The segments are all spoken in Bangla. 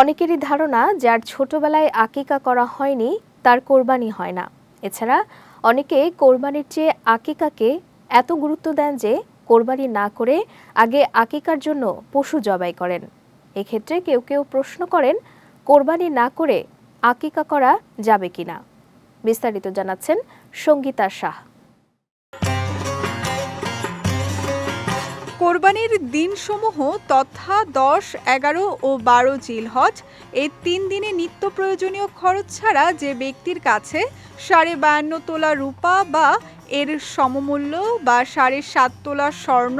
অনেকেরই ধারণা যার ছোটবেলায় আকিকা করা হয়নি, তার কোরবানি হয় না। এছাড়া অনেকে কোরবানির চেয়ে আকিকাকে এত গুরুত্ব দেন যে কোরবানি না করে আগে আকিকার জন্য পশু জবাই করেন। এক্ষেত্রে কেউ কেউ প্রশ্ন করেন, কোরবানি না করে আকিকা করা যাবে কিনা? বিস্তারিত জানাচ্ছেন সঙ্গীতা শাহ। কোরবানির দিনসমূহ তথা দশ, এগারো ও বারো জিলহজ এই তিন দিনে নিত্য প্রয়োজনীয় খরচ ছাড়া যে ব্যক্তির কাছে সাড়ে বায়ান্ন তোলা রূপা বা এর সমমূল্য বা সাড়ে সাত তোলা স্বর্ণ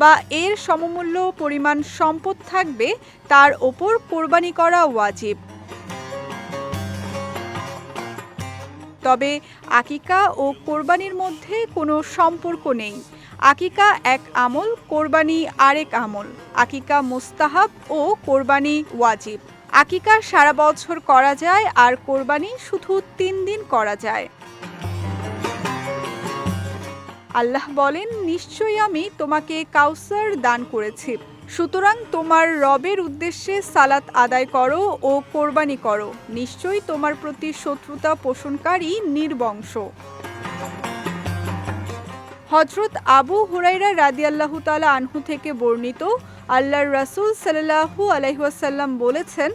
বা এর সমমূল্য পরিমাণ সম্পদ থাকবে, তার ওপর কোরবানি করা ওয়াজিব। তবে আকিকা ও কোরবানির মধ্যে কোনো সম্পর্ক নেই। আকিকা এক আমল, কোরবানি আরেক আমল। আকিকা মুস্তাহাব ও কোরবানি ওয়াজিব। আকিকা সারা বছর করা যায় আর কোরবানি শুধু তিন দিন করা যায়। আল্লাহ বলেন, নিশ্চয়ই আমি তোমাকে কাউসার দান করেছি। সুতরাং তোমার রবের উদ্দেশ্যে সালাত আদায় করো ও কোরবানি করো। নিশ্চয়ই তোমার প্রতি শত্রুতা পোষণকারী নির্বংশ। হজরত আবু হুরাইরা রাদিয়াল্লাহু তাআলা আনহু থেকে বর্ণিত আল্লাহর রাসূল সাল্লাল্লাহু আলাইহি ওয়াসাল্লাম বলেছেন,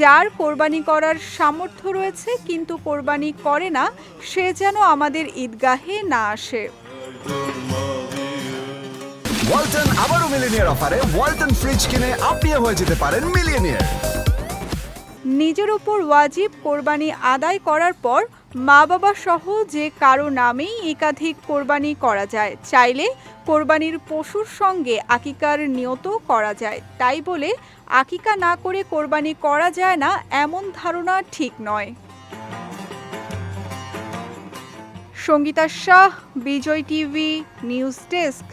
যার কোরবানি করার সামর্থ্য রয়েছে কিন্তু কোরবানি করে না, সে যেন আমাদের ঈদগাহে না আসে। ওয়ালটন আবারও মিলিনিয়ার অফারে ওয়ালটন ফ্রিজ কিনে আপনিও হয়ে যেতে পারেন মিলিয়নিয়ার। নিজের ওপর ওয়াজিব কোরবানি আদায় করার পর মা বাবা সহ যে কারও নামেই একাধিক কোরবানি করা যায়, চাইলে কোরবানির পশুর সঙ্গে আকিকার নিয়ত করা যায়। তাই বলে আকিকা না করে কোরবানি করা যায় না এমন ধারণা ঠিক নয়। Sangeeta Shah, Bijoy TV, news desk.